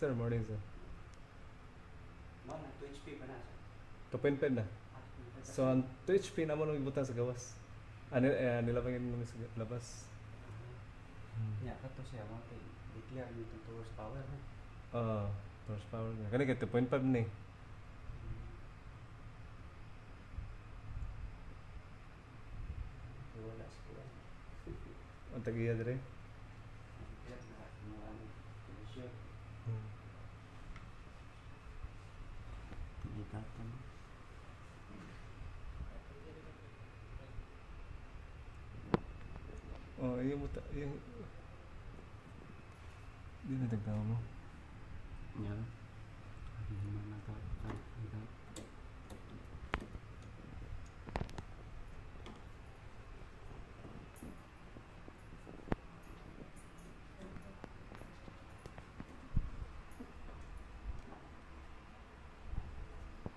Sir, morning sir. Mo na 2 HP pa na sa. 2.5 na. Ah, So, ang 2 HP na mo nung ibutang sa gawas. Ano, eh, nilapangin namin sa labas. Nya kato siya mo kay declare ni 2 horsepower na. Ah, horsepower na. Kani ka 2.5 ni. So, wala sa kuha. Ang tagiya dire. Declare na mga ano, condition. Mo. Oh, yung muta, yung... Di na tagtawa mo. Nya.